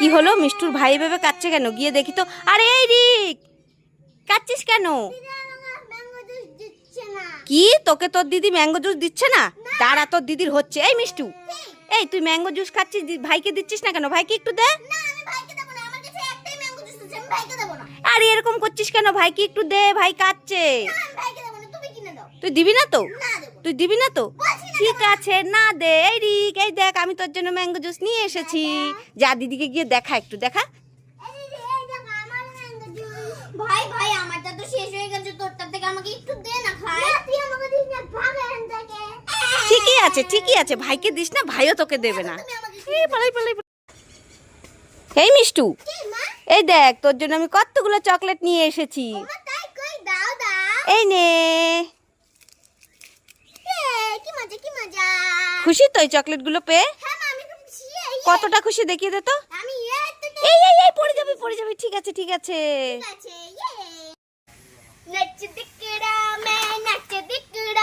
কি হলো? মিষ্টুর ভাই ভেবে কাচ্ছে কেন? গিয়ে দেখি তো। আরে এই রিক! কাচ্ছিস কেন? কি? তোকে তোর দিদি ম্যাঙ্গো জুস দিচ্ছে না? দাঁড়া তোর দিদির হচ্ছে। এই মিষ্টু এই তুই ম্যাঙ্গো জুস খাচ্ছিস? ভাইকে দিচ্ছিস না কেন? ভাইকে একটু দে। আরে এরকম করছিস কেন? ভাইকে একটু দে ভাই কাচ্ছে তুই দিবি না তো? তুই দিবি না তো? ঠিক আছে না দে। এই রিক এই দেখ আমি তোর জন্য ম্যাঙ্গো জুস নিয়ে এসেছি। যা দিদিকে গিয়ে দেখা একটু দেখা। ভাই ভাই আমারটা তো শেষ হয়ে গেছে তোরটা থেকে আমাকে একটু দে না খাই তুই আমাকে দিস না ভাগ এখান থেকে। ঠিকই আছে ঠিকই আছে ভাইকে দিস না ভাইও তোকে দেবে না। এই পালাই পালাই পালাই। এই মিষ্টু এই দেখ তোর জন্য আমি কতগুলো চকলেট নিয়ে এসেছি। ওমা তাই কই দাও দাও। এই নে এ, কি মজা কি মজা খুশি তো এই চকলেটগুলো পেয়ে? হ্যাঁ কতটা খুশি দেখিয়ে দে তো। আমি তো এই এই এই পড়ে যাবে পড়ে যাবে ঠিক আছে ঠিক আছে।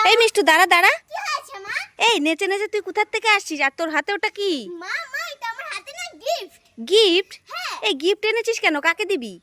এই মিষ্টু দাঁড়া দাঁড়া। এই নেচে নেচে তুই কোথার থেকে আসছিস? আর তোর হাতে ওটা কি? গিফট হ্যাঁ। এই গিফট এনেছিস কেন? কাকে দিবি?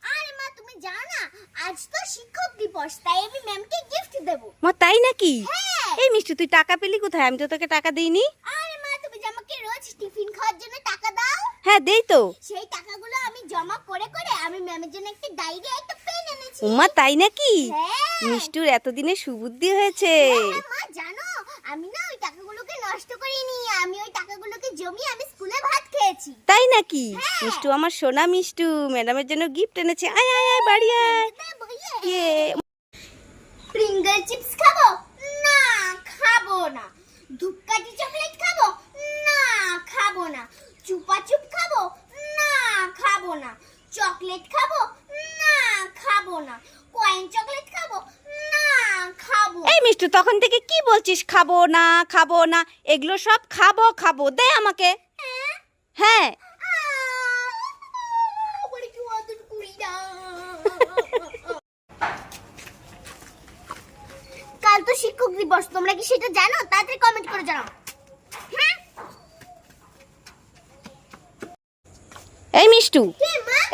আজ তো শিক্ষক দিবস তাই আমি ম্যামকে গিফট দেব। মা তাই নাকি? হ্যাঁ এই মিষ্টু তুই টাকা পেলি কোথায়? আমি তো তোকে টাকা দিইনি। আরে মা তুমি যে আমাকে রোজ টিফিন খাওয়ার জন্য টাকা দাও। হ্যাঁ দেই তো। সেই টাকাগুলো আমি জমা করে করে আমি ম্যামের জন্য একটা ডায়েরি একটা পেন এনেছি। উমা তাই নাকি? হ্যাঁ। মিষ্টুর এতদিনে সুবুদ্ধি হয়েছে। হ্যাঁ, মা জানো আমি না ওই টাকাগুলোকে নষ্ট করিনি। আমি ওই টাকাগুলোকে জমিয়ে আমি স্কুলে ভাত খেয়েছি। তাই নাকি? হ্যাঁ। মিষ্টু আমার সোনা মিষ্টু ম্যাডামের জন্য গিফট এনেছে। আয় আয় আয় বাড়ি আয়। ইয়ে। প্রিঙ্গল চিপস খাব? না খাব না ধূপকাঠি চকলেট খাব না খাব না চুপা চুপ খাব না খাব না চকলেট খাব? না খাব না। কয়েন চকলেট খাব? না খাব। এই মিষ্টু তখন থেকে কি বলছিস? খাব না খাব না। এগুলো সব খাব খাব। দে আমাকে। হ্যাঁ? না। কাল তো শিক্ষক দিবস তোমরা কি সেটা জানো? তাড়াতাড়ি কমেন্ট করে জানাও। হ্যাঁ? এই মিষ্টু।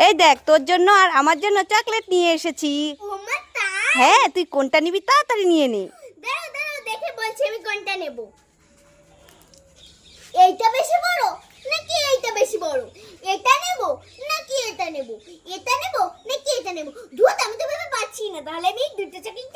এই দেখ তোর জন্য আর আমার জন্য চকলেট নিয়ে এসেছি। হ্যাঁ তুই কোনটা নিবি তাড়াতাড়ি নিয়ে নে। দেখে বলছি আমি কোনটা নেব। এইটা বেশি বড় নাকি এইটা বেশি বড়? এটা নেব নাকি এটা নেব? এটা নেব নাকি এটা নেব? দুধ আমি তো ভেবে পাচ্ছি না। তাহলে আমি দুটো চকলেট